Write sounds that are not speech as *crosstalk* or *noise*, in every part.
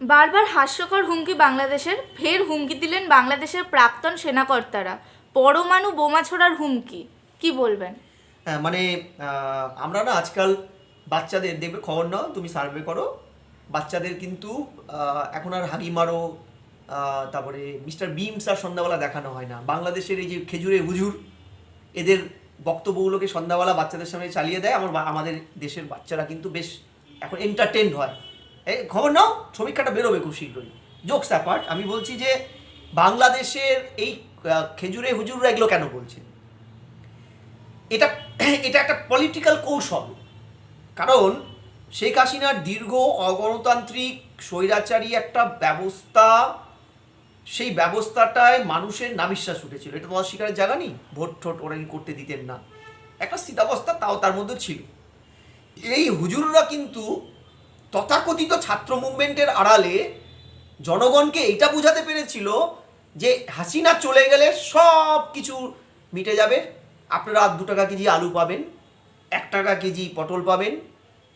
বারবার হাস্যকর হুমকি বাংলাদেশের, ফের হুমকি দিলেন বাংলাদেশের প্রাক্তন সেনাকর্তারা। পরমাণু বোমা ছোড়ার হুমকি, কি বলবেন? হ্যাঁ মানে আমরা না আজকাল বাচ্চাদের, দেখবে খবর নাও, তুমি সার্ভে করো, বাচ্চাদের কিন্তু এখন আর হাগি মারো তারপরে মিস্টার বিমস আর সন্ধ্যাবেলা দেখানো হয় না। বাংলাদেশের এই যে খেজুরে হুজুর, এদের বক্তব্যগুলোকে সন্ধ্যাবেলা বাচ্চাদের সামনে চালিয়ে দেয়। আমার আমাদের দেশের বাচ্চারা কিন্তু বেশ এখন এন্টারটেন হয়। খবর নাও, সমীক্ষাটা বেরোবে খুব শীঘ্রই। জোকস অ্যাপার্ট আমি বলছি যে, বাংলাদেশের এই খেজুরে হুজুররা এগুলো কেন বলছেন? এটা *clears throat* এটা একটা পলিটিক্যাল কৌশল। কারণ শেখ হাসিনার দীর্ঘ অগণতান্ত্রিক স্বৈরাচারী একটা ব্যবস্থা, সেই ব্যবস্থাটায় মানুষের নাবিশ্বাস উঠেছিল। এটা তোমার শিকারের জায়গা নেই? ভোট ঠোট ওরা করতে দিতেন না। একটা স্থিতাবস্থা তাও তার মধ্যে ছিল। এই হুজুররা কিন্তু তথাকথিত ছাত্র মুভমেন্টের আড়ালে জনগণকে এটা বোঝাতে পেরেছিল যে হাসিনা চলে গেলে সব কিছু মিটে যাবে। আপনারা দু টাকা কেজি আলু পাবেন, এক টাকা কেজি পটল পাবেন,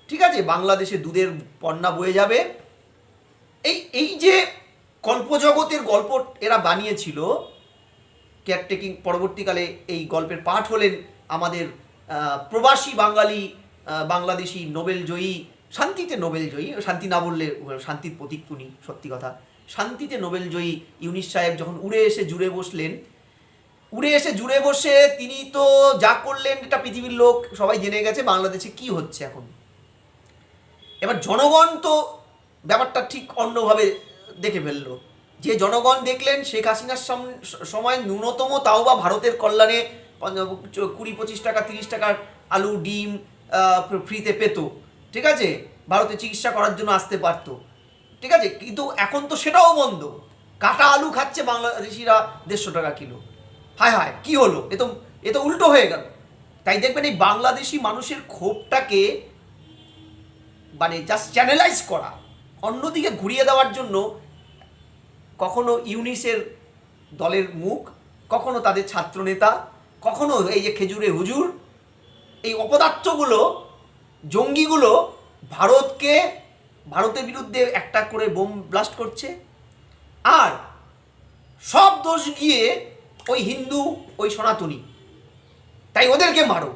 ঠিক আছে? বাংলাদেশে দুধের পণ্যা বয়ে যাবে। এই এই যে কল্পজগতের গল্প এরা বানিয়েছিল কেয়ারটেকিং পরবর্তীকালে এই গল্পের পাঠ হলেন আমাদের প্রবাসী বাঙালি বাংলাদেশি নোবেল জয়ী শান্তিতে নোবেল জয়ী, শান্তি না বললে শান্তির প্রতীক উনি সত্যি কথা। শান্তিতে নোবেল জয়ী ইউনিস সাহেব যখন উড়ে এসে জুড়ে বসলেন, উড়ে এসে জুড়ে বসে তিনি তো যা করলেন, এটা পৃথিবীর লোক, সবাই জেনে গেছে, বাংলাদেশে কি হচ্ছে এখন। এবার জনগণ তো ব্যাপারটা ঠিক অন্যভাবে দেখে ফেলল। যে জনগণ দেখলেন, শেখ হাসিনার সাম- সময় ন্যূনতম তাও বা ভারতের কল্যাণে কুড়ি পঁচিশ টাকা, তিরিশ টাকার আলু, ডিম ফ্রিতে পেত। ঠিক আছে? ভারতে চিকিৎসা করার জন্য আসতে পারতো। ঠিক আছে? কিন্তু এখন তো সেটাও বন্ধ। কাটা আলু খাচ্ছে বাংলাদেশিরা দেড়শো টাকা কিলো। হায় হায়, কি হলো? এ তো এ তো উল্টো হয়ে গেল। তাই দেখবেন এই বাংলাদেশি মানুষের ক্ষোভটাকে মানে জাস্ট চ্যানেলাইজ করা। অন্যদিকে ঘুরিয়ে দেওয়ার জন্য কখনো ইউনিসের দলের মুখ, কখনো তাদের ছাত্রনেতা, কখনো এই যে খেজুরে হুজুর, এই অপদার্থগুলো জঙ্গিগুলো ভারতকে, ভারতের বিরুদ্ধে একটা করে বোম ব্লাস্ট করছে। আর সব দোষ গিয়ে ওই হিন্দু, ওই সনাতনী। তাই ওদেরকে মারো।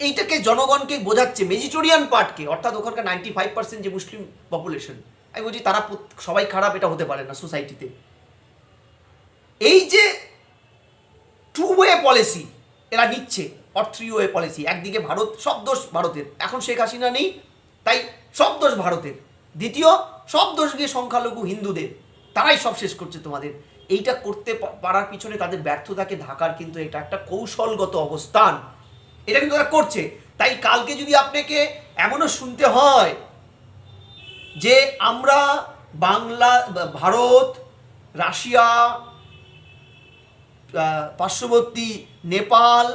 এইটাকে জনগণকে বোঝাচ্ছে, মেজিটোরিয়ান পার্টকে, অর্থাৎ ওখানকার নাইনটি ফাইভ পার্সেন্ট যে মুসলিম পপুলেশন আমি বলছি, তারা সবাই খারাপ, এটা হতে পারে না সোসাইটিতে এই যে টু ওয়ে পলিসি এরা নিচ্ছে অর থ্রি ওয়ে পলিসি একদিকে ভারত, সব দোষ ভারতের। এখন শেখ হাসিনা নেই, তাই সব দোষ ভারতের। দ্বিতীয়, সব দোষ গিয়ে সংখ্যালঘু হিন্দুদের। তারাই সব শেষ করছে তোমাদের। এইটা করতে পারার পিছনে তাদের ব্যর্থতাকে ঢাকার কিন্তু এটা একটা কৌশলগত অবস্থান। এটা কিন্তু তারা করছে। তাই কালকে যদি আপনাকে এমনও শুনতে হয় যে আমরা বাংলা ভারত, রাশিয়া পার্শ্ববর্তী নেপাল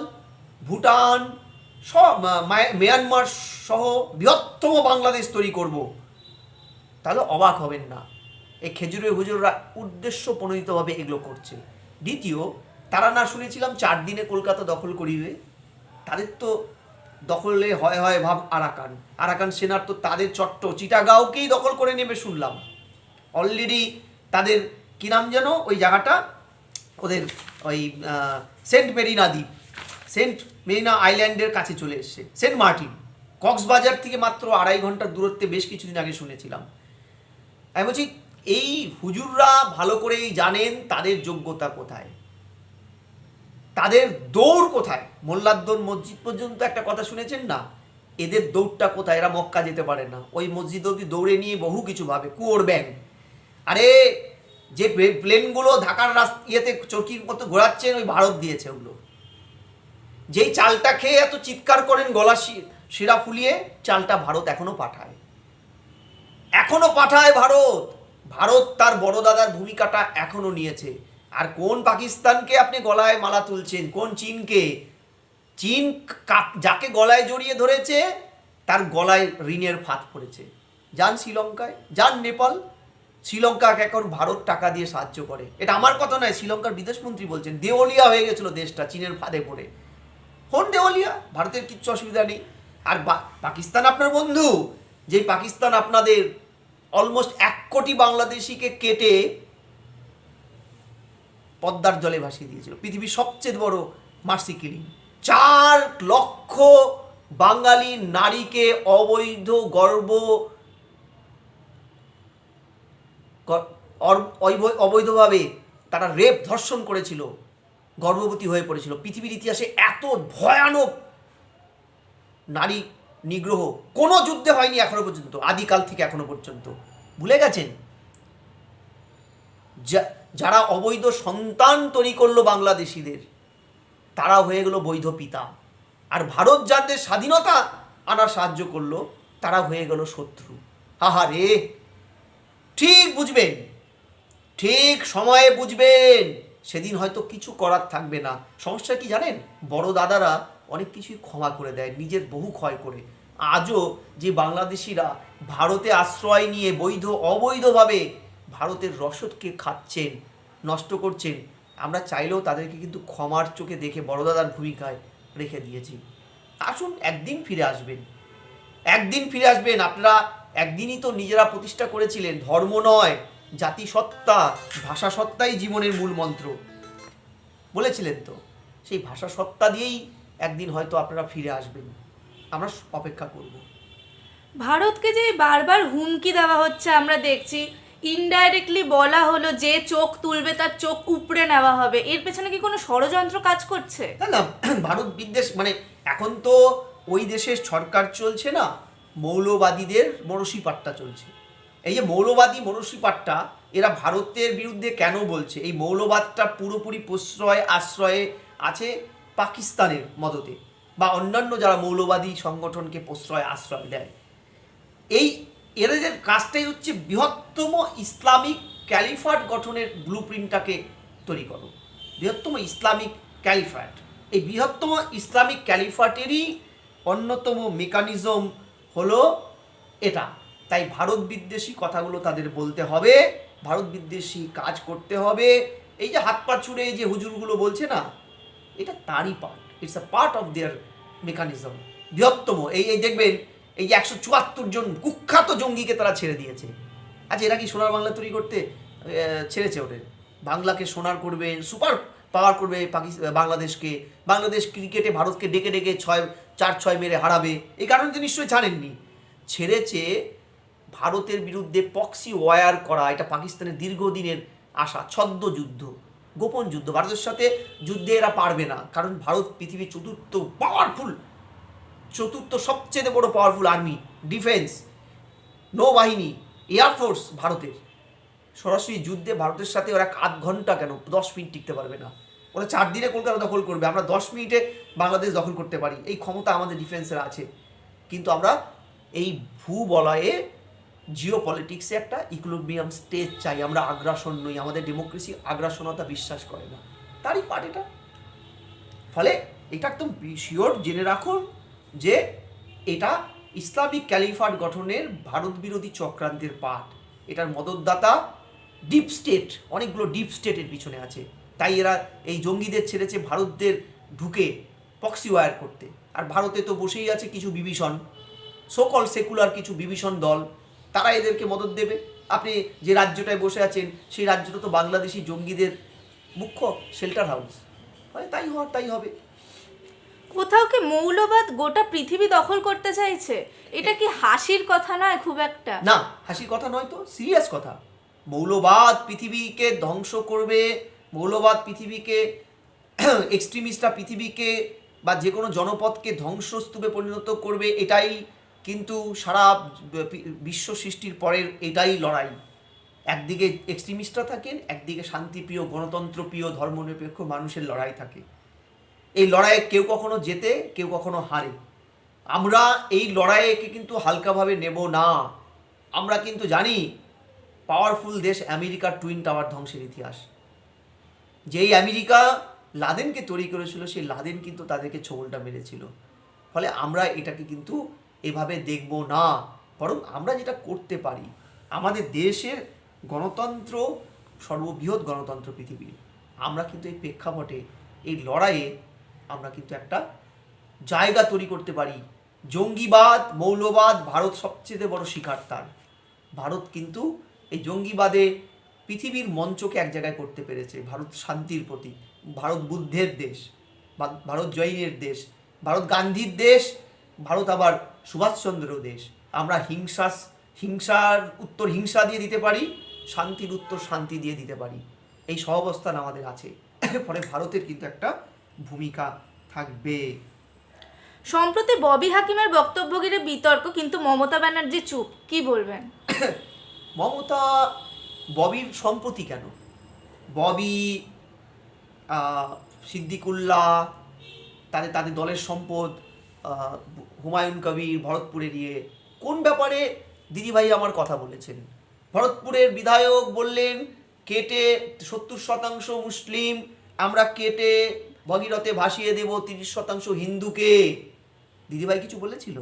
ভুটান, সব মিয়ানমার সহ বৃহত্তম বাংলাদেশ তৈরি করব। তাহলে অবাক হবেন না। এই খেজুরের হুজুররা উদ্দেশ্য প্রণোদিতভাবে এগুলো করছে। দ্বিতীয়, তারা না শুনেছিলাম চার দিনে কলকাতা দখল করিবে? তাদের তো দখলে হয় হয় ভাব আরাকান। আরাকান সেনার তো তাদের চট্ট চিটাগাঁওকেই দখল করে নেবে শুনলাম। অলরেডি তাদের কি নাম যেন? ওই জায়গাটা? ওদের ওই সেন্ট মেরিনা দ্বীপ। সেন্ট মেরিনা আইল্যান্ডের কাছে চলে এসছে। সেন্ট মার্টিন, কক্সবাজার থেকে মাত্র আড়াই ঘণ্টার দূরত্বে বেশ কিছুদিন আগে শুনেছিলাম। আমি বলছি, এই হুজুররা ভালো করেই জানেন তাদের যোগ্যতা কোথায়? তাদের দৌড় কোথায়? মোল্লাদ্দোর মসজিদ পর্যন্ত একটা কথা শুনেছেন না? এদের দৌড়টা কোথায়? এরা মক্কা যেতে পারে না। ওই মসজিদ অব্দি দৌড়ে নিয়ে বহু কিছু ভাবে। কুয়োর ব্যাং। আরে, যে প্লে- প্লেনগুলো ঢাকার রাস্তা, ইয়েতে চরকির মতো ঘোরাচ্ছেন, ওই ভারত দিয়েছে ওগুলো। যেই চালটা খেয়ে এত চিৎকার করেন গলা শিরা ফুলিয়ে, চালটা ভারত এখনও পাঠায়। এখনও পাঠায় ভারত! ভারত তার বড় দাদার ভূমিকাটা এখনও নিয়েছে। আর কোন পাকিস্তানকে আপনি গলায় মালা তুলছেন? কোন চীনকে? চীন যাকে গলায় জড়িয়ে ধরেছে, তার গলায় ঋণের ফাঁদ পড়েছে। যান শ্রীলঙ্কায়, যান নেপাল। শ্রীলঙ্কাকে এখন ভারত টাকা দিয়ে সাহায্য করে। এটা আমার কথা নয়, শ্রীলঙ্কার বিদেশমন্ত্রী বলছেন, দেওলিয়া হয়ে গেছিল দেশটা, চীনের ফাঁদে পড়ে। হন দেওয়ালিয়া ভারতের কিচ্ছু অসুবিধা নেই। আর পাকিস্তান আপনার বন্ধু, যেই পাকিস্তান আপনাদের অলমোস্ট এক কোটি বাংলাদেশিকে কেটে পদ্মার জলে ভাসিয়ে দিয়েছিল। পৃথিবীর সবচেয়ে বড় মার্সি কিলিং। চার লক্ষ বাঙালি নারীকে অবৈধ গর্ব অবৈধভাবে তারা রেপ, ধর্ষণ করেছিল। গর্ভবতী হয়ে পড়েছিল। পৃথিবীর ইতিহাসে এত ভয়ানক নারী নিগ্রহ কোনো যুদ্ধে হয়নি এখনও পর্যন্ত, আদিকাল থেকে এখনও পর্যন্ত। ভুলে গেছেন? যারা অবৈধ সন্তান তৈরি করল বাংলাদেশিদের তারা হয়ে গেল বৈধ পিতা। আর ভারত যাদের স্বাধীনতা আনার সাহায্য করল তারা হয়ে গেল শত্রু। আহারে ঠিক বুঝবেন। ঠিক সময়ে বুঝবেন। সেদিন হয়তো কিছু করার থাকবে না। সমস্যা কি জানেন? বড় দাদারা অনেক কিছুই ক্ষমা করে দেয়, নিজের বহু ক্ষয় করে। আজও যে বাংলাদেশিরা ভারতে আশ্রয় নিয়ে বৈধ, অবৈধভাবে ভারতের রসদকে খাচ্ছেন, নষ্ট করছেন, আমরা চাইলেও তাদেরকে কিন্তু ক্ষমার চোখে দেখে বড় দাদার ভূমিকায় রেখে দিয়েছি। আসুন একদিন ফিরে আসবেন। একদিন ফিরে আসবেন। আপনারা একদিনই তো নিজেরা প্রতিষ্ঠা করেছিলেন। ধর্ম নয়। জাতিসত্তা ভাষা সত্তাই জীবনের মূল মন্ত্র। বলেছিলেন তো সেই ভাষা সত্তা দিয়েই একদিন হয়তো আপনারা ফিরে আসবেন। আমরা অপেক্ষা করব। ভারতকে যে বারবার হুমকি দেওয়া হচ্ছে আমরা দেখছি। ইনডাইরেক্টলি বলা হলো যে চোখ তুলবে তার চোখ উপড়ে নেওয়া হবে। এর পেছনে কি কোনো ষড়যন্ত্র কাজ করছে? না না *clears throat* ভারত বিদ্বেষ মানে এখন তো ওই দেশের সরকার চলছে না মৌলবাদীদের মনসী পাট্টা চলছে। এই যে মৌলবাদী মনসী পাট্টা এরা ভারতের বিরুদ্ধে কেন বলছে? এই মৌলবাদটা পুরোপুরি প্রশ্রয়, আশ্রয়ে আছে পাকিস্তানের মদতে বা অন্যান্য যারা মৌলবাদী সংগঠনকে প্রশ্রয়, আশ্রয় দেয়। এই এদের কাজটাই হচ্ছে বৃহত্তম ইসলামিক ক্যালিফাট গঠনের ব্লু প্রিন্টটাকে তৈরি করো। বৃহত্তম ইসলামিক ক্যালিফাট। এই বৃহত্তম ইসলামিক ক্যালিফাটেরই অন্যতম মেকানিজম হলো এটা। তাই ভারত বিদ্বেষী কথাগুলো তাদের বলতে হবে, ভারত বিদ্বেষী কাজ করতে হবে। এই যে হাত পা ছুড়ে এই যে হুজুরগুলো বলছে না, এটা তারই part it's a part of their mechanism বৃহত্তম। এই এই দেখবেন, এই যে একশো চুয়াত্তর জন কুখ্যাত জঙ্গিকে তারা ছেড়ে দিয়েছে। আচ্ছা এরা কি সোনার বাংলা তৈরি করতে ছেড়েছে ওদের? বাংলাকে সোনার করবে সুপার পাওয়ার করবে পাকিস্তান বাংলাদেশকে। বাংলাদেশ ক্রিকেটে ভারতকে ডেকে ডেকে ছয়, চার, ছয় মেরে হারাবে। এই কারণে তো নিশ্চয়ই জানেননি ছেড়েছে ভারতের বিরুদ্ধে পক্সি ওয়ার করা, এটা পাকিস্তানের দীর্ঘদিনের আশা, ছদ্ম যুদ্ধ, গোপন যুদ্ধ। ভারতের সাথে যুদ্ধে এরা পারবে না, কারণ ভারত পৃথিবীর চতুর্থ পাওয়ারফুল চতুর্থ সবচেয়ে বড় পাওয়ারফুল আর্মি ডিফেন্স নৌবাহিনী এয়ারফোর্স ভারতের। সরাসরি যুদ্ধে ভারতের সাথে ওরা আধ ঘণ্টা কেন? দশ মিনিট টিকতে পারবে না। ওরা চার দিনে কলকাতা দখল করবে, আমরা দশ মিনিটে বাংলাদেশ দখল করতে পারি। এই ক্ষমতা আমাদের ডিফেন্সের আছে। কিন্তু আমরা এই ভূ বলয়ে জিও পলিটিক্সে একটা ইকুলিব্রিয়াম স্টেজ চাই, আমরা আগ্রাসন নই, আমাদের ডেমোক্রেসি আগ্রাসনতা বিশ্বাস করে না। তারই পার্ট এটা। ফলে এটা একদম শিওর জেনে রাখুন যে এটা ইসলামিক ক্যালিফাট গঠনের ভারত বিরোধী চক্রান্তের পাঠ এটার মদতদাতা ডিপ স্টেট অনেকগুলো ডিপ স্টেটের পিছনে আছে। তাই এরা এই জঙ্গিদের ছেড়েছে ভারতদের ঢুকে পক্সি ওয়ার করতে। আর ভারতে তো বসেই আছে কিছু বিভীষণ সকল সেকুলার কিছু বিভীষণ দল। তারা এদেরকে মদত দেবে। আপনি যে রাজ্যটায় বসে আছেন সেই রাজ্যটা তো বাংলাদেশি জঙ্গিদের মুখ্য শেল্টার হাউস হয় তাই হওয়ার তাই হবে। কোথাও কি মৌলবাদ গোটা পৃথিবী দখল করতে চাইছে? এটা কি হাসির কথা নয় খুব একটা? না হাসির কথা নয় তো সিরিয়াস কথা। মৌলবাদ পৃথিবীকে ধ্বংস করবে মৌলবাদ পৃথিবীকে *clears throat* এক্সট্রিমিস্টরা পৃথিবীকে বা যে কোনো জনপদকে ধ্বংসস্তূপে পরিণত করবে এটাই কিন্তু সারা বিশ্ব সৃষ্টির পরের এটাই লড়াই। একদিকে এক্সট্রিমিস্টরা থাকেন, একদিকে শান্তিপ্রিয়, গণতন্ত্রপ্রিয়, ধর্মনিরপেক্ষ মানুষের লড়াই থাকে। এই লড়াইয়ে কেউ কখনো জেতে, কেউ কখনো হারে। আমরা এই লড়াইকে কিন্তু হালকাভাবে নেব না। আমরা কিন্তু জানি পাওয়ারফুল দেশ আমেরিকার টুইন টাওয়ার ধ্বংসের ইতিহাস। যেই আমেরিকা লাদেনকে তৈরি করেছিল, সেই লাদেন কিন্তু তাদেরকে ছোবলটা মেরেছিল। ফলে আমরা এটাকে কিন্তু এভাবে দেখব না। বরং আমরা যেটা করতে পারি, আমাদের দেশের গণতন্ত্র, সর্ববৃহৎ গণতন্ত্র পৃথিবীর। আমরা কিন্তু এই প্রেক্ষাপটে, এই লড়াইয়ে আমরা কিন্তু একটা জায়গা তৈরি করতে পারি। জঙ্গিবাদ, মৌলবাদ ভারত সবচেয়ে বড় শিকার তার। ভারত কিন্তু এই জঙ্গিবাদে পৃথিবীর মঞ্চকে এক জায়গায় করতে পেরেছে। ভারত শান্তির প্রতীক, ভারত বুদ্ধের দেশ ভারত জৈনের দেশ, ভারত গান্ধীর দেশ ভারত আবার সুভাষচন্দ্রের দেশ। আমরা হিংসা হিংসার উত্তর হিংসা দিয়ে দিতে পারি শান্তির উত্তর শান্তি দিয়ে দিতে পারি। এই সহাবস্থান আমাদের আছে। ফলে ভারতের কিন্তু একটা ভূমিকা থাকবে। সম্প্রতি ববি হাকিমের বক্তব্য ঘিরে বিতর্ক কিন্তু মমতা ব্যানার্জি চুপ। কি বলবেন? মমতা ববির সম্পত্তি কেন? ববি সিদ্দিকুল্লাহ তাদের তাদের দলের সম্পদ হুমায়ুন কবির ভরতপুরের ইয়ে কোন ব্যাপারে দিদিভাই আমার কথা বলেছেন? ভরতপুরের বিধায়ক বললেন, কেটে সত্তর শতাংশ মুসলিম, আমরা কেটে ভগীরথে ভাসিয়ে দেব তিরিশ শতাংশ হিন্দুকে। দিদিভাই কিছু বলেছিল?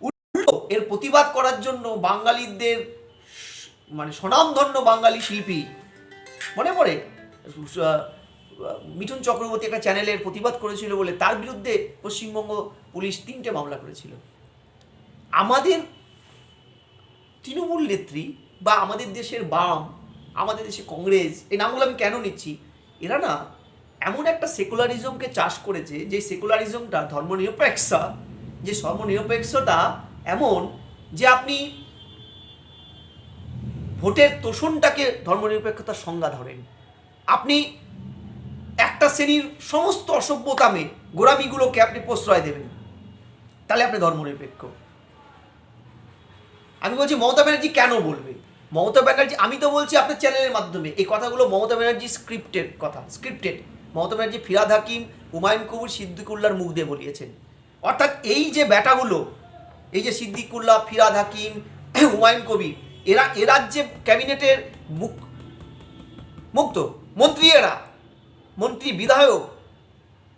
উল্টো, এর প্রতিবাদ করার জন্য বাঙালিদের মানে স্বনামধন্য বাঙালি শিল্পী, মনে পড়ে? মিঠুন চক্রবর্তী একটা চ্যানেলের প্রতিবাদ করেছিল বলে তার বিরুদ্ধে পশ্চিমবঙ্গ পুলিশ তিনটে মামলা করেছিল। আমাদের তৃণমূল নেত্রী বা আমাদের দেশের বাম, আমাদের দেশে কংগ্রেস, এই নামগুলো আমি কেন নিচ্ছি? এরা না এমন একটা সেকুলারিজমকে চাষ করেছে যে সেকুলারিজমটা ধর্মনিরপেক্ষা, যে ধর্মনিরপেক্ষতা এমন যে আপনি ভোটের তোষণটাকে ধর্মনিরপেক্ষতার সংজ্ঞা ধরেন। আপনি একটা শ্রেণির সমস্ত অসভ্যতামে গোড়ামিগুলোকে আপনি প্রশ্রয় দেবেন। তাহলে আপনি ধর্মনিরপেক্ষ। আমি বলছি, মমতা ব্যানার্জি কেন বলবে? মমতা ব্যানার্জি, আমি তো বলছি আপনার চ্যানেলের মাধ্যমে। এই কথাগুলো মমতা ব্যানার্জি স্ক্রিপ্টেড কথা স্ক্রিপ্টেড মমতা ব্যানার্জি ফিরাদ হাকিম, হুমায়ুন কবির, সিদ্দিকুল্লার মুখ দিয়ে বলিয়েছেন। অর্থাৎ এই যে ব্যাটাগুলো, এই যে সিদ্দিকুল্লাহ, ফিরাদ হাকিম, হুমায়ুন কবির, এরা এরা যে ক্যাবিনেটের মুখ, মুক্ত, মন্ত্রী এরা। মন্ত্রী বিধায়ক,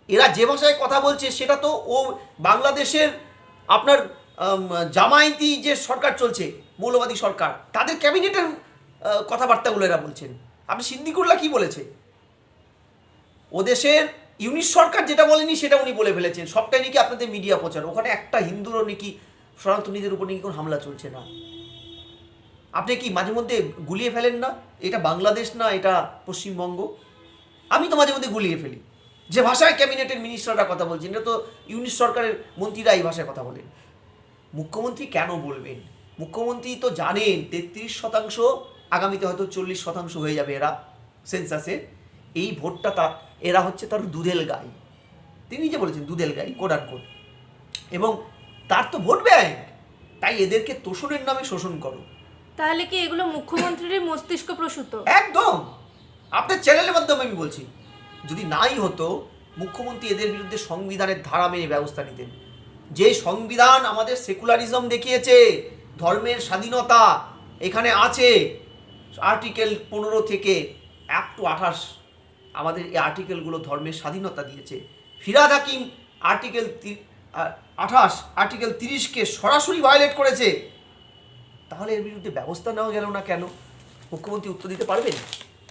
এরা যে ভাষায় কথা বলছে সেটা তো ও বাংলাদেশের আপনার জামায়াতি যে সরকার চলছে, মৌলবাদী সরকার, তাদের ক্যাবিনেটের কথাবার্তাগুলো এরা বলছেন। আপনি সিদ্দিকুল্লাহ কি বলেছে? ও দেশের ইউনিট সরকার যেটা বলেনি সেটা উনি বলে ফেলেছেন। সবটাই নাকি আপনাদের মিডিয়া প্রচার। ওখানে একটা হিন্দুরও নাকি সনাতনীদের উপর নাকি কোনো হামলা চলছে না। আপনি কি মাঝে মধ্যে গুলিয়ে ফেলেন না? এটা বাংলাদেশ না, এটা পশ্চিমবঙ্গ? আমি তো মাঝে মধ্যে গুলিয়ে ফেলি। যে ভাষায় ক্যাবিনেটের মিনিস্টাররা কথা বলছেন এটা তো ইউনিট সরকারের মন্ত্রীরা এই ভাষায় কথা বলেন। মুখ্যমন্ত্রী কেন বলবেন? মুখ্যমন্ত্রী তো জানেন তেত্রিশ শতাংশ আগামীতে হয়তো চল্লিশ শতাংশ হয়ে যাবে এরা সেন্সাসে। এই ভোটটা তার এরা হচ্ছে তার দুধেল গাই। তিনি যে বলেছেন দুধেল গাই আর কোট এবং তার তো ভোট ব্যাংক। তাই এদেরকে তোষণের নামে শোষণ করো। তাহলে কি এগুলো মুখ্যমন্ত্রীর মস্তিষ্ক প্রসূত? একদম। আপনার চ্যানেলের মাধ্যমে আমি বলছি, যদি নাই হতো, মুখ্যমন্ত্রী এদের বিরুদ্ধে সংবিধানের ধারা মেনে ব্যবস্থা নিতেন। যে সংবিধান আমাদের সেকুলারিজম দেখিয়েছে, ধর্মের স্বাধীনতা এখানে আছে আর্টিকেল পনেরো থেকে এক টু আঠাশ আমাদের এই আর্টিকেলগুলো ধর্মের স্বাধীনতা দিয়েছে। ফিরাদ হাকিম আর্টিকেল আঠাশ আর্টিকেল তিরিশকে সরাসরি ভায়োলেট করেছে। তাহলে এর বিরুদ্ধে ব্যবস্থা নেওয়া গেল না কেন? মুখ্যমন্ত্রী উত্তর দিতে পারবেন?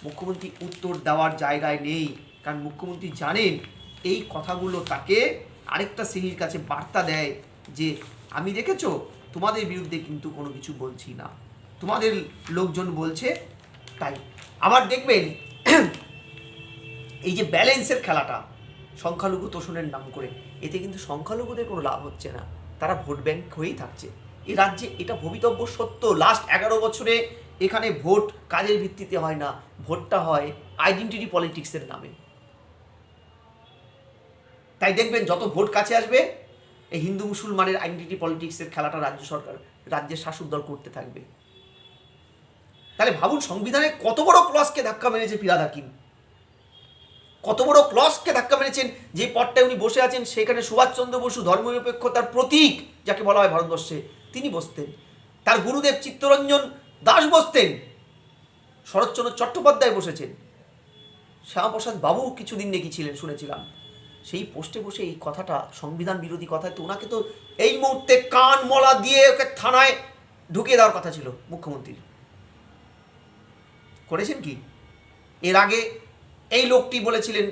মুখ্যমন্ত্রী উত্তর দেওয়ার জায়গায় নেই। কারণ মুখ্যমন্ত্রী জানেন এই কথাগুলো তাকে আরেকটা শ্রেণির কাছে বার্তা দেয় যে, আমি দেখেছ? তোমাদের বিরুদ্ধে কিন্তু কোনো কিছু বলছি না। তোমাদের লোকজন বলছে তাই। আবার দেখবেন, এই যে ব্যালেন্সের খেলাটা, সংখ্যালঘু তোষণের নাম করে, এতে কিন্তু সংখ্যালঘুদের কোনো লাভ হচ্ছে না। তারা ভোট ব্যাংক হয়েই থাকছে। এ রাজ্যে এটা ভবিতব্য সত্য। লাস্ট এগারো বছরে এখানে ভোট কাজের ভিত্তিতে হয় না? ভোটটা হয় আইডেন্টিটি পলিটিক্সের নামে। তাই দেখবেন যত ভোট কাছে আসবে, এই হিন্দু মুসলমানের আইডেন্টিটি পলিটিক্সের খেলাটা রাজ্য সরকার, রাজ্যের শাসক দল করতে থাকবে। তাহলে ভাবুন, সংবিধানে কত বড় ক্লসকে ধাক্কা মেরেছে ফিরাদ হাকিম? কত বড় ক্লসকে ধাক্কা মেরেছেন? যে পদটায় উনি বসে আছেন, সেখানে সুভাষচন্দ্র বসু ধর্মনিরপেক্ষতার প্রতীক, যাকে বলা হয় ভারতবর্ষে, তিনি বসতেন। তার গুরুদেব চিত্তরঞ্জন দাস বসতেন শরৎচন্দ্র চট্টোপাধ্যায় বসেছেন। শ্যামাপ্রসাদ বাবু কিছুদিন নাকি ছিলেন, শুনেছিলাম। সেই পোস্টে বসে এই কথাটা, সংবিধান বিরোধী কথায় তো ওনাকে তো এই মুহূর্তে কান মলা দিয়ে ওকে থানায় ঢুকিয়ে দেওয়ার কথা ছিল মুখ্যমন্ত্রীর। করেছেন কি? এর আগে এই লোকটি বলেছিলেন,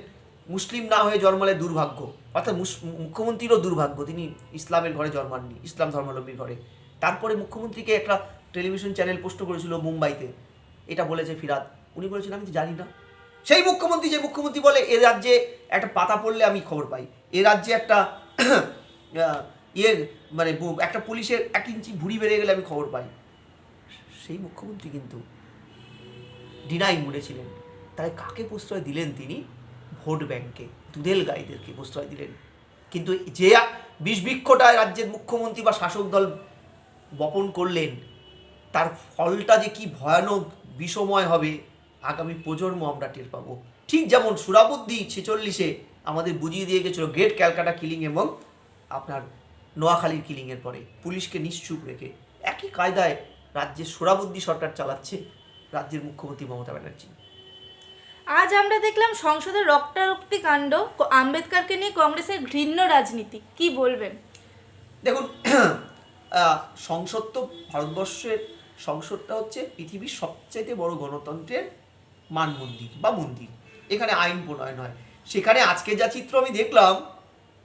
মুসলিম না হয়ে জন্মালে দুর্ভাগ্য। অর্থাৎ মুখ্যমন্ত্রীরও দুর্ভাগ্য। তিনি ইসলামের ঘরে জন্মাননি, ইসলাম ধর্মাবলম্বীর ঘরে। তারপরে মুখ্যমন্ত্রীকে একটা টেলিভিশন চ্যানেল পোস্ট করেছিল মুম্বাইতে। এটা বলেছে ফিরাদ। উনি বলেছেন, আমি তো জানি না। সেই মুখ্যমন্ত্রী, যে মুখ্যমন্ত্রী বলে, এ রাজ্যে একটা পাতা পড়লে আমি খবর পাই। এ রাজ্যে একটা ইয়ের মানে একটা পুলিশের এক ইঞ্চি ভুড়ি বেড়ে গেলে আমি খবর পাই। সেই মুখ্যমন্ত্রী কিন্তু ডিনাই মুড়ে ছিলেন। তাই কাকে প্রশ্রয় দিলেন তিনি? ভোট ব্যাংকে। দুধেল গাইদেরকে প্রশ্রয় দিলেন। কিন্তু যে বিষ বৃক্ষটা রাজ্যের মুখ্যমন্ত্রী বা শাসক দল বপন করলেন তার ফলটা যে কি ভয়ানক বিষময় হবে আগামী প্রজন্ম আমরা টের পাবো। ঠিক যেমন সুরাবুদ্দি ছেচল্লিশে আমাদের বুঝিয়ে দিয়ে গেছিল গ্রেট ক্যালকাটা কিলিং এবং আপনার নোয়াখালীর কিলিংয়ের পরে। পুলিশকে নিশ্চুপ রেখে একই কায়দায় রাজ্যের সোরাবুদ্দি সরকার চালাচ্ছে রাজ্যের মুখ্যমন্ত্রী মমতা ব্যানার্জি। আজ আমরা দেখলাম সংসদের রক্তারক্তি কাণ্ড আম্বেদকরকে নিয়ে কংগ্রেসের ঘৃণ্য রাজনীতি। কি বলবেন? দেখুন *clears throat* সংসদ তো ভারতবর্ষের সংসদটা হচ্ছে পৃথিবীর সবচাইতে বড় গণতন্ত্রের মান মন্দির বা মন্দির। এখানে আইন প্রণয়ন হয়। সেখানে আজকে যা চিত্র আমি দেখলাম,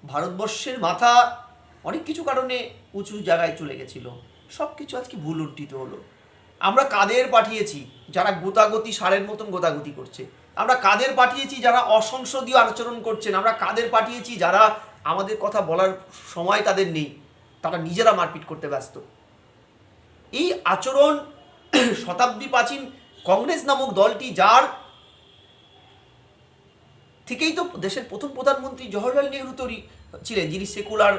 ভারতবর্ষের মাথা অনেক কিছু কারণে উঁচু জায়গায় চলে গেছিল। সব কিছু আজকে ভুল উল্টিত হলো। আমরা কাদের পাঠিয়েছি? যারা গোতাগতি সারের মতন গোতাগতি করছে। আমরা কাদের পাঠিয়েছি যারা অসংসদীয় আচরণ করছেন? আমরা কাদের পাঠিয়েছি যারা আমাদের কথা বলার সময় তাদের নেই? তারা নিজেরা মারপিট করতে ব্যস্ত। এই আচরণ *clears throat* শতাব্দী প্রাচীন কংগ্রেস নামক দলটি, যার থেকেই তো দেশের প্রথম প্রধানমন্ত্রী জওহরলাল নেহরু তৈরি ছিলেন, যিনি সেকুলার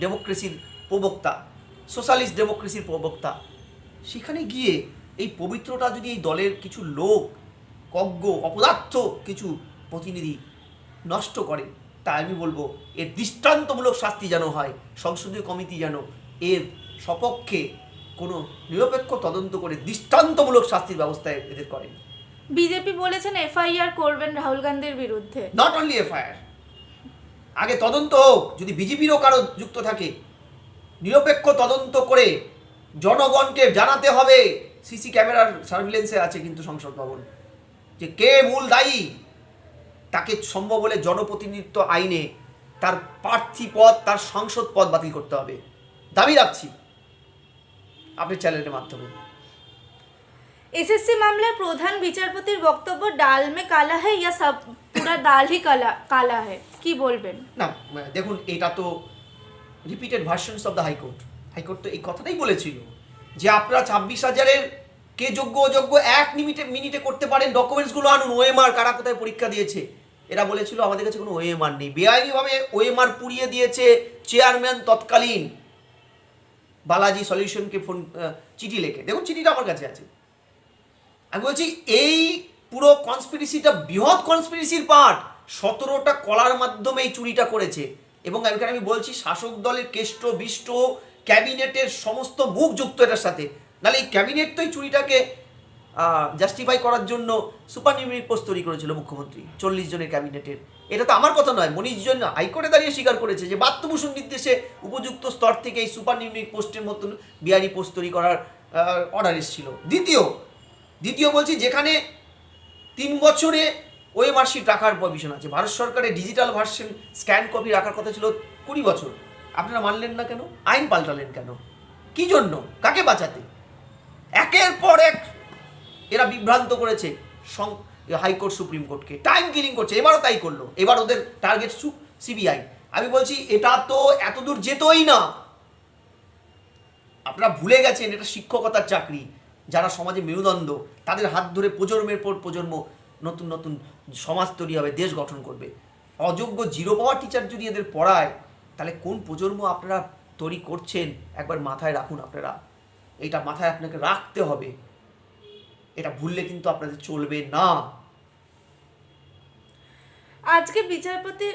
ডেমোক্রেসির প্রবক্তা, সোশ্যালিস্ট ডেমোক্রেসির প্রবক্তা। সেখানে গিয়ে এই পবিত্রটা যদি এই দলের কিছু লোক অজ্ঞ অপদার্থ কিছু প্রতিনিধি নষ্ট করে তা আমি বলব এর দৃষ্টান্তমূলক শাস্তি যেন হয়, সংসদীয় কমিটি যেন এর সপক্ষে কোনো নিরপেক্ষ তদন্ত করে দৃষ্টান্তমূলক শাস্তির ব্যবস্থা এদের করেনি। বিজেপি বলেছেন এফআইআর করবেন রাহুল গান্ধীর বিরুদ্ধে। নট অনলি এফআইআর আগে তদন্ত হোক যদি বিজেপিরও কারও যুক্ত থাকে নিরপেক্ষ তদন্ত করে জনগণকে জানাতে হবে। সিসি ক্যামেরার সার্ভিলেন্সে আছে কিন্তু সংসদ ভবন। যে কে মূল দায়ী তাকে সম্ভব হলে জনপ্রতিনিধিত্ব আইনে তার প্রার্থী পদ তার সংসদ পদ বাতিল করতে হবে। দাবি রাখছি। আপনি চ্যানেলের মাধ্যমে। এসএসসি মামলায় প্রধান বিচারপতির বক্তব্য ডাল মে কালা হ্যায় ইয়া সব পুরা ডাল হি কালা কালা হ্যায়। কি বলবেন? না দেখুন এটা তো repeated versions of the high court high court তো এই কথাটাই বলেছিল যে আপনারা ছাব্বিশ হাজারের কে যোগ্য অযোগ্য এক মিনিটে মিনিটে করতে পারেন ডকুমেন্টসগুলো আনুন ওএমআর কারা কোথায় পরীক্ষা দিয়েছে। এরা বলেছিল আমাদের কাছে কোনো ওএমআর নেই। বেআইনিভাবে ওএমআর পুড়িয়ে দিয়েছে চেয়ারম্যান তৎকালীন। বালাজি সলিউশনকে ফোন চিঠি লেখে। দেখুন, চিঠিটা আমার কাছে আছে। আমি বলছি, এই পুরো কনস্পিরেসিটা বৃহৎ কনস্পিরেসির পার্ট সতেরোটা কলার মাধ্যমে এই চুরিটা করেছে। এবং এখানে আমি বলছি, শাসক দলের কেষ্ট, বিষ্ট, ক্যাবিনেটের সমস্ত মুখ যুক্ত এটার সাথে। নাহলে এই ক্যাবিনেট তো এই চুরিটাকে জাস্টিফাই করার জন্য সুপার নিউমেরিক পোস্ট তৈরি করেছিল মুখ্যমন্ত্রী, চল্লিশ জনের ক্যাবিনেটের। এটা তো আমার কথা নয় মনীষ জন হাইকোর্টে দাঁড়িয়ে স্বীকার করেছে যে বাত্যভূষণ নির্দেশে উপযুক্ত স্তর থেকে এই সুপার নিউমেরিক পোস্টের মতন বিহারি পোস্ট তৈরি করার অর্ডার এসেছিল। দ্বিতীয় দ্বিতীয় বলছি যেখানে তিন বছরে ওই রাখার প্রভিশন আছে। ভারত সরকারের ডিজিটাল ভার্সন স্ক্যান কপি রাখার কথা ছিল কুড়ি বছর। আপনারা মানলেন না কেন? আইন পাল্টালেন কেন? কি জন্য? কাকে বাঁচাতে? একের পর এক এরা বিভ্রান্ত করেছে। হাইকোর্ট সুপ্রিম কোর্টকে টাইম কিলিং করছে, এবারও তাই করল। এবার ওদের টার্গেট সিবিআই আমি বলছি, এটা তো এতদূর যেতই না। আপনারা ভুলে গেছেন, এটা শিক্ষকতার চাকরি। যারা সমাজে মেরুদণ্ড, তাদের হাত ধরে প্রজন্মের পর প্রজন্ম নতুন নতুন সমাজ তৈরি হবে, দেশ গঠন করবে। অযোগ্য জিরো পাওয়ার টিচার যদি এদের পড়ায়, তাহলে কোন প্রজন্ম আপনারা তৈরি করছেন? একবার মাথায় রাখুন আপনারা। এটা মাথায় আপনাকে রাখতে হবে। এটা ভুললে কিন্তু আপনাদের চলবে না। আজকে বিচারপতি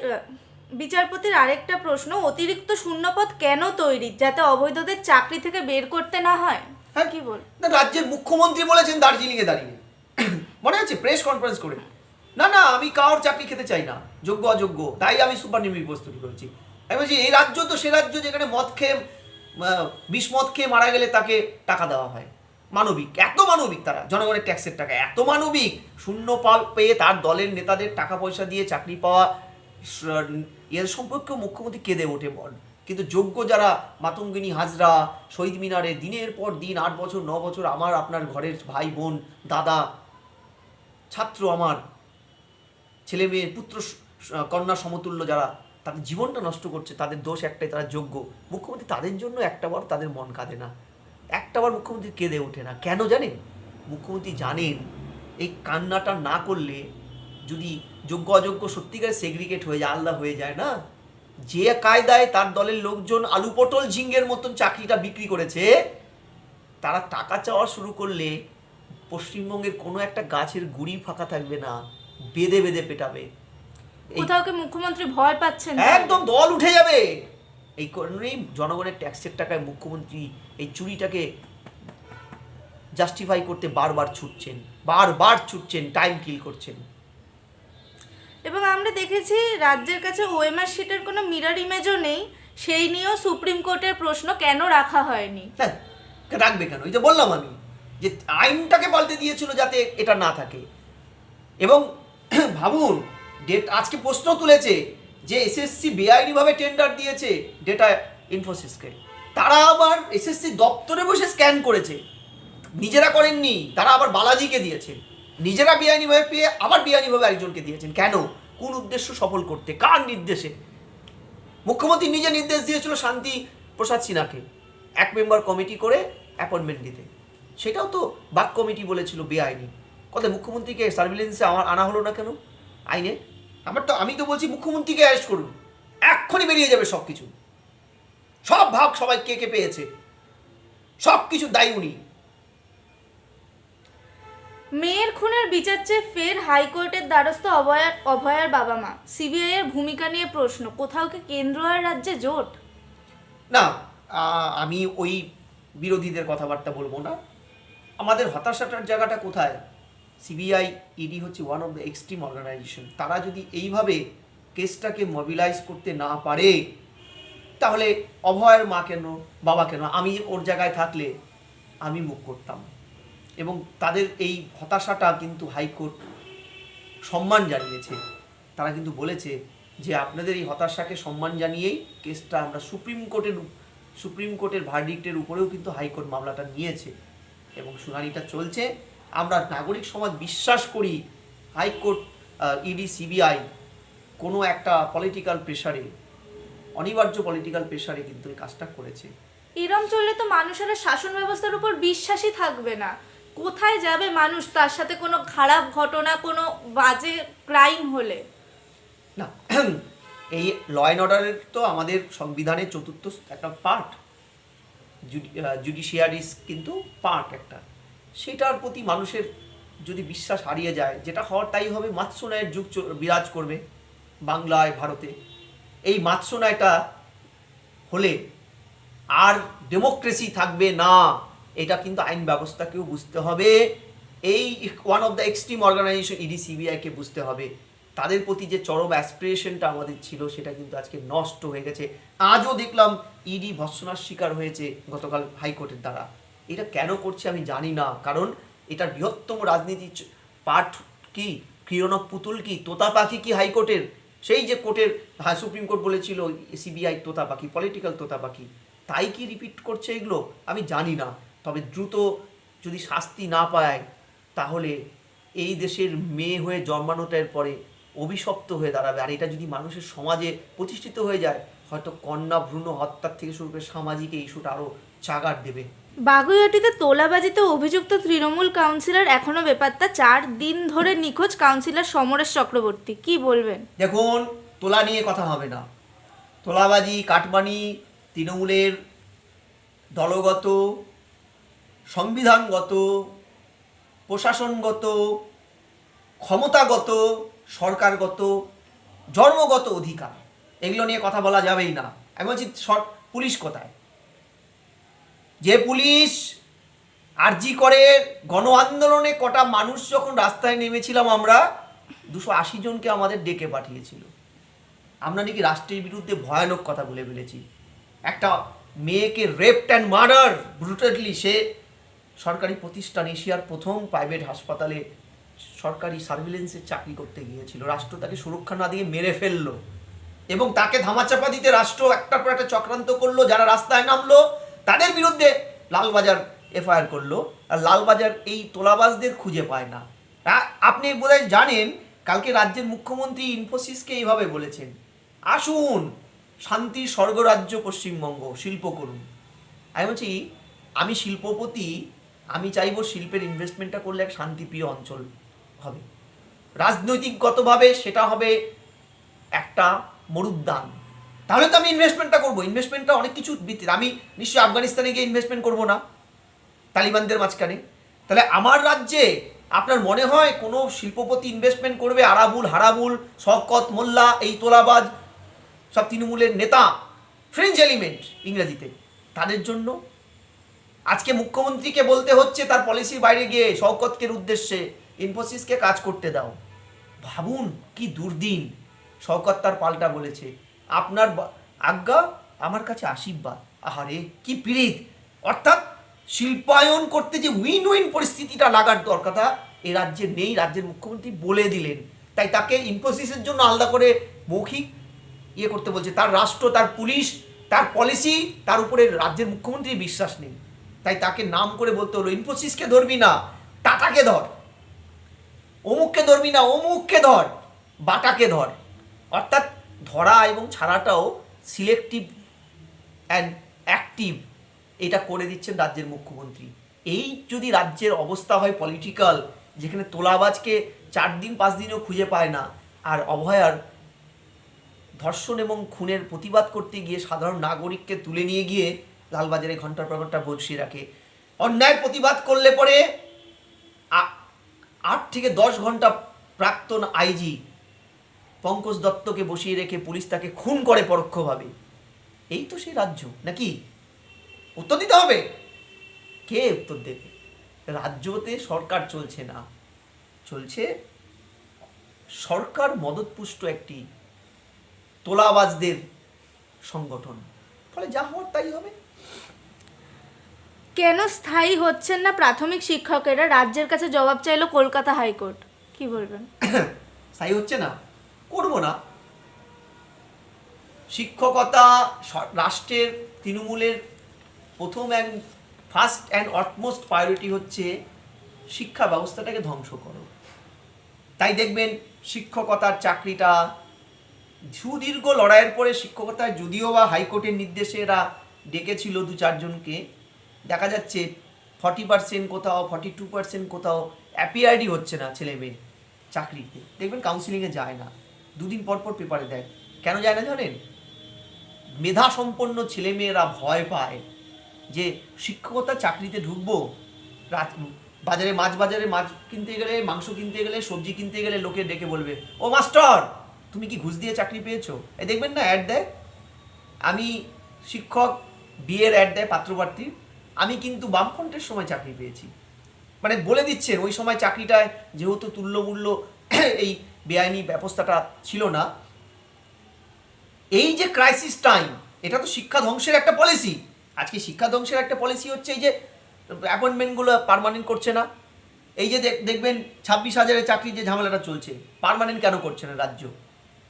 বিচারপতির আরেকটা প্রশ্ন অতিরিক্ত শূন্যপদ কেন তৈরি যাতে অবৈধদের চাকরি থেকে বের করতে না হয়? হ্যাঁ। কি বল? না রাজ্যের মুখ্যমন্ত্রী বলেছেন দার্জিলিংয়ে দাঁড়িয়ে। মনে আছে? প্রেস কনফারেন্স করে। না না আমি কারোর চাকরি খেতে চাই না। যোগ্য অযোগ্য। তাই আমি সুপার নিউমিক প্রস্তুতি করেছি। আমি বলছি এই রাজ্য তো সে রাজ্য যেখানে মদ খেয়ে বিষ মদ খেয়ে মারা গেলে তাকে টাকা দেওয়া হয়। মানবিক, এত মানবিক তারা, জনগণের ট্যাক্সের টাকা, এত মানবিক। শূন্য পেয়ে তার দলের নেতাদের টাকা পয়সা দিয়ে চাকরি পাওয়া এর সম্পর্কে মুখ্যমন্ত্রী কেঁদে ওঠে বল কিন্তু যোগ্য যারা, মাতঙ্গিনী হাজরা, শহীদ মিনারে দিনের পর দিন, আট বছর, ন বছর আমার আপনার ঘরের ভাই, বোন, দাদা, ছাত্র আমার, ছেলে মেয়ে পুত্র কন্যা সমতুল্য যারা, তাদের জীবনটা নষ্ট করছে, তাদের দোষ একটাই, তারা যোগ্য। মুখ্যমন্ত্রী তাদের জন্য একটাবার তাদের মন কাঁদে না। একটাবার মুখ্যমন্ত্রী কেঁদে ওঠে না। কেন জানেন? মুখ্যমন্ত্রী জানেন এই কান্নাটা না করলে যদি যোগ্য অযোগ্য সত্যিকার সেগ্রিগেট হয়ে যায় আলাদা হয়ে যায় না? যে কায়দায় তার দলের লোকজন আলু পটল ঝিঙ্গের মতন চাকরিটা বিক্রি করেছে তারা টাকা চাওয়া শুরু করলে পশ্চিমবঙ্গের কোনো একটা গাছের গুড়ি ফাঁকা থাকবে না বেঁধে বেঁধে পেটাবে। কোথাও কি মুখ্যমন্ত্রী ভয় পাচ্ছেন? একদম দল উঠে যাবে। এই কারণেই জনগণের ট্যাক্সের টাকায় মুখ্যমন্ত্রী এই চুরিটাকে জাস্টিফাই করতে বারবার ছুটছেন বারবার ছুটছেন টাইম কিল করছেন। এবং আমরা দেখেছি রাজ্যের কাছে ওএমআর শিটের কোনো মিরর ইমেজও নেই সেই নিয়েও সুপ্রিম কোর্টের প্রশ্ন কেন রাখা হয়নি? হ্যাঁ রাখবে কেন? এই যে বললাম আমি যে আইনটাকে পাল্টে দিয়েছিল যাতে এটা না থাকে। এবং *clears throat* ভাবুন ডেট আজকে প্রশ্ন তুলেছে যে এসএসসি বেআইনিভাবে টেন্ডার দিয়েছে ডেটা ইনফোসিসকে তারা আবার এসএসসি দপ্তরে বসে স্ক্যান করেছে। নিজেরা করেননি, তারা আবার বালাজিকে দিয়েছে। নিজেরা বেআইনিভাবে পেয়ে আবার বেআইনিভাবে একজনকে দিয়েছেন। কেন? কোন উদ্দেশ্য সফল করতে? কার নির্দেশে? মুখ্যমন্ত্রী নিজে নির্দেশ দিয়েছিল শান্তি প্রসাদ সিনহাকে, এক মেম্বার কমিটি করে অ্যাপয়েন্টমেন্ট দিতে। সেটাও তো বাক কমিটি বলেছিল বেআইনি কথা মুখ্যমন্ত্রীকে সার্ভিলেন্সে আমার আনা হলো না কেন? আইনে? আমার তো আমি তো বলছি মুখ্যমন্ত্রীকে অ্যারেস্ট করুন। এক্ষুনি বেরিয়ে যাবে সব কিছু সব ভাগ সবাই কে কে পেয়েছে? সব কিছু দায়ী উনি। মেয়ের খুনের বিচার চেয়ে ফের হাইকোর্টের দ্বারস্থ অভয়ার অভয়ার বাবা মা। সিবিআই এর ভূমিকা নিয়ে প্রশ্ন কোথাও কি কেন্দ্র আর রাজ্যে জোট? না আমি ওই বিরোধীদের কথাবার্তা বলব না। আমাদের হতাশাটার জায়গাটা কোথায়? সিবিআই, ইডি হচ্ছে one of the extreme organization তারা যদি এইভাবে কেসটাকে মবিলাইজ করতে না পারে, তাহলে অভয়ের মা কেন, বাবা কেন? আমি ওর জায়গায় থাকলে আমি মুখ করতাম। এবং তাদের এই হতাশাটা কিন্তু হাইকোর্ট সম্মান জানিয়েছে। তারা কিন্তু বলেছে যে আপনাদের এই হতাশাকে সম্মান জানিয়েই কেসটা আমরা সুপ্রিম কোর্টের সুপ্রিম কোর্টের ভার্ডিক্টের উপরেও কিন্তু হাইকোর্ট মামলাটা নিয়েছে। এবং শুনানিটা চলছে। আমরা নাগরিক সমাজ বিশ্বাস করি হাইকোর্ট ইডি সিবিআই কোনো একটা পলিটিক্যাল প্রেশারে অনিবার্য পলিটিক্যাল প্রেশারে কিন্তু এই কাজটা করেছে। এরম চললে তো মানুষের শাসন ব্যবস্থার উপর বিশ্বাসই থাকবে না। কোথায় যাবে মানুষ তার সাথে কোনো খারাপ ঘটনা কোনো বাজে ক্রাইম হলে? না এই ল অ্যান্ড অর্ডারের তো আমাদের সংবিধানের চতুর্থ একটা পার্ট জুডিশিয়ারিস কিন্তু পার্ট একটা। সেটার প্রতি মানুষের যদি বিশ্বাস হারিয়ে যায়, যেটা হওয়ার তাই হবে মাৎস্যন্যায়ের যুগ বিরাজ করবে বাংলায়, ভারতে। এই মাৎস্যন্যায়টা হলে আর ডেমোক্রেসি থাকবে না, এটা কিন্তু আইন ব্যবস্থাকেও বুঝতে হবে। এই one of the extreme organization ED সিবিআইকে বুঝতে হবে। তাদের প্রতি যে চরম অ্যাসপিরেশনটা আমাদের ছিল, সেটা কিন্তু আজকে নষ্ট হয়ে গেছে। আজও দেখলাম ইডি ভৎসনার শিকার হয়েছে গতকাল হাইকোর্টের দ্বারা। এটা কেন করছে আমি জানি না। কারণ এটার বৃহত্তম রাজনীতি পাঠ কি? কিরণক পুতুল কি? তোতা পাখি কি হাইকোর্টের? সেই যে কোর্টের হ্যাঁ সুপ্রিম কোর্ট বলেছিল, সিবিআই তোতা পাখি পলিটিক্যাল তোতা পাখি তাই কি রিপিট করছে এগুলো? আমি জানি না। তবে দ্রুত যদি শাস্তি না পায়, তাহলে এই দেশের মেয়ে হয়ে জন্মানোটার পরে অভিশপ্ত হয়ে দাঁড়াবে। আর এটা যদি মানুষের সমাজে প্রতিষ্ঠিত হয়ে যায়, হয়তো কন্যা ভ্রূণ হত্যার থেকে শুরু করে সামাজিক এই ইস্যুটা আরও চাগার দেবে। বাগুইয়াটিতে তোলাবাজিতে অভিযুক্ত তৃণমূল কাউন্সিলর এখনও বেপাত্তা। চার দিন ধরে নিখোঁজ কাউন্সিলর সমরেশ চক্রবর্তী। কি বলবেন? দেখুন, তোলা নিয়ে কথা হবে না। তোলাবাজি, কাটমানি, তৃণমূলের দলগত, সংবিধানগত, প্রশাসনগত, ক্ষমতাগত, সরকারগত, জন্মগত অধিকার। এগুলো নিয়ে কথা বলা যাবেই না। সর- পুলিশ কোথায়? যে পুলিশ আরজি করে গণ আন্দোলনে কটা মানুষ যখন রাস্তায় নেমেছিলাম আমরা, দুশো আশি জনকে আমাদের ডেকে পাঠিয়েছিল। আমরা নাকি রাষ্ট্রের বিরুদ্ধে ভয়ানক কথা বলে ফেলেছি। একটা মেয়েকে রেপড অ্যান্ড মার্ডার ব্রুটালি সে সরকারি প্রতিষ্ঠান এশিয়ার প্রথম প্রাইভেট হাসপাতালে সরকারি সার্ভিলেন্সের চাকরি করতে গিয়েছিল। রাষ্ট্র তাকে সুরক্ষা না দিয়ে মেরে ফেলল এবং তাকে ধামাচাপা দিতে রাষ্ট্র একটার পর একটা চক্রান্ত করল, যারা রাস্তায় নামলো তাদের বিরুদ্ধে লালবাজার এফআইআর করল। আর লালবাজার এই তোলাবাজদের খুঁজে পায় না। আপনি বোধহয় জানেন, কালকে রাজ্যের মুখ্যমন্ত্রী ইনফোসিসকে এইভাবে বলেছেন। আসুন শান্তির স্বর্গরাজ্য পশ্চিমবঙ্গ, শিল্প করুন। আমি বলছি, আমি শিল্পপতি, আমি চাইব শিল্পের ইনভেস্টমেন্টটা করলে এক শান্তিপ্রিয় অঞ্চল হবে। রাজনৈতিকগতভাবে সেটা হবে একটা মরুদ্যান। তাহলে তো আমি ইনভেস্টমেন্টটা করব। ইনভেস্টমেন্টটা অনেক কিছু ভিত্তিতে আমি নিশ্চয়ই আফগানিস্তানে গিয়ে ইনভেস্টমেন্ট করব না। তালিবানদের মাঝখানে। তাহলে আমার রাজ্যে আপনার মনে হয় কোনো শিল্পপতি ইনভেস্টমেন্ট করবে? আরাবুল, হারাবুল, শওকত, মোল্লা, এই তোলাবাজ, সব তৃণমূলের নেতা? ফ্রেঞ্চ এলিমেন্ট ইংরেজিতে। তাদের জন্য? আজকে মুখ্যমন্ত্রীকে বলতে হচ্ছে, তার পলিসির বাইরে গিয়ে শওকতকের উদ্দেশ্যে ইনফোসিসকে কাজ করতে দাও। ভাবুন কি দুর্দিন। শওকত তার পাল্টা বলেছে। আপনার আজ্ঞা, আমার কাছে আশীর্বাদ। আহারে, কি পীড়িত। অর্থাৎ শিল্পায়ন করতে যে উইন উইন পরিস্থিতিটা লাগার দরকারটা এ রাজ্যে নেই, রাজ্যের মুখ্যমন্ত্রী বলে দিলেন। তাই তাকে ইনফোসিসের জন্য আলাদা করে মৌখিক ইয়ে করতে বলছে। তার রাষ্ট্র, তার পুলিশ, তার পলিসি তার উপরে রাজ্যের মুখ্যমন্ত্রী বিশ্বাস নেই। তাই তাকে নাম করে বলতে হলো, ইনফোসিসকে ধরবি না, টাটাকে ধর। অমুককে ধরবি না, অমুককে ধর, বাটাকে ধর। অর্থাৎ ধরা এবং ছাড়াটাও সিলেক্টিভ অ্যান্ড অ্যাক্টিভ এটা করে দিচ্ছেন রাজ্যের মুখ্যমন্ত্রী। এই যদি রাজ্যের অবস্থা হয় পলিটিক্যাল যেখানে তোলাবাজকে চার দিন, পাঁচ দিনও খুঁজে পায় না, আর অভয়ার ধর্ষণ এবং খুনের প্রতিবাদ করতে গিয়ে সাধারণ নাগরিককে তুলে নিয়ে গিয়ে লালবাজারে ঘণ্টার পর ঘণ্টা বসিয়ে রাখে। অন্যায় প্রতিবাদ করলে পরে আট থেকে দশ ঘণ্টা প্রাক্তন আইজি পঙ্কজ দত্তকে বসিয়ে রেখে পুলিশ তাকে খুন করে পরোক্ষভাবে। এই তো সেই রাজ্য নাকি? উত্তর দিতে হবে। কে উত্তর দেবে? রাজ্যতে সরকার চলছে না। চলছে সরকার মদতপুষ্ট একটি তোলাবাজদের সংগঠন। ফলে যা হওয়ার তাই হবে। কেন স্থায়ী হচ্ছেন না প্রাথমিক শিক্ষকেরা? রাজ্যের কাছে জবাব চাইলো কলকাতা হাইকোর্ট। কি বলবেন? *coughs* স্থায়ী হচ্ছে না? করব না শিক্ষকতা রাষ্ট্রের তৃণমূলের প্রথম and first and utmost priority হচ্ছে শিক্ষা ব্যবস্থাটাকে ধ্বংস করো। তাই দেখবেন শিক্ষকতার চাকরিটা সুদীর্ঘ লড়াইয়ের পরে শিক্ষকতায় যদিও বা হাইকোর্টের নির্দেশে এরা ডেকেছিল দু চারজনকে, দেখা যাচ্ছে ফর্টি পার্সেন্ট কোথাও ফর্টি টু পার্সেন্ট কোথাও অ্যাপিআইডি হচ্ছে না ছেলে মেয়ে চাকরিতে। দেখবেন কাউন্সিলিংয়ে যায় না। দুদিন পর পর পেপারে দেয়। কেন যায় না জানেন? মেধা সম্পন্ন ছেলেমেয়েরা ভয় পায় যে শিক্ষকতা চাকরিতে ঢুকবো বাজারে মাছ বাজারে মাছ কিনতে গেলে, মাংস কিনতে গেলে, সবজি কিনতে গেলে লোকে ডেকে বলবে, ও মাস্টার, তুমি কি ঘুষ দিয়ে চাকরি পেয়েছ? এই দেখবেন না অ্যাড দেয়। আমি শিক্ষক, বিয়ের অ্যাড দেয় পাত্রপ্রার্থী আমি কিন্তু বামফ্রন্টের সময় চাকরি পেয়েছি। মানে বলে দিচ্ছেন, ওই সময় চাকরিটায় যেহেতু তুল্যমূল্য এই বেআইনি ব্যবস্থাটা ছিল না। এই যে ক্রাইসিস টাইম এটা তো শিক্ষা ধ্বংসের একটা পলিসি আজকে শিক্ষা ধ্বংসের একটা পলিসি হচ্ছে এই যে অ্যাপয়েন্টমেন্টগুলো পারমানেন্ট করছে না। এই যে দেখ- দেখবেন ছাব্বিশ হাজারের চাকরি যে ঝামেলাটা চলছে পার্মানেন্ট কেন করছে না রাজ্য?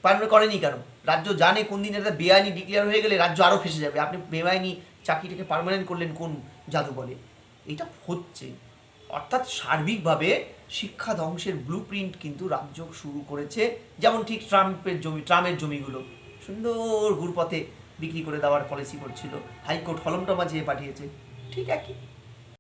পার্মানেন্ট করেনি কেন? রাজ্য জানে কোন দিন এটা বেআইনি ডিক্লেয়ার হয়ে গেলে রাজ্য আরও ফেসে যাবে। আপনি বেআইনি চাকরিটাকে পার্মানেন্ট করলেন কোন জাদু বলে? এটা হচ্ছে। অর্থাৎ সার্বিকভাবে শিক্ষা ধ্বংসের ব্লু প্রিন্ট কিন্তু রাজযোগ শুরু করেছে। যেমন ঠিক ট্রাম্পের জমি, ট্রামের জমিগুলো। সুন্দর ঘুরপথে বিক্রি করে দেওয়ার পলিসি করছিল। হাইকোর্ট হলমটা মাঝিয়ে পাঠিয়েছে। ঠিক একই।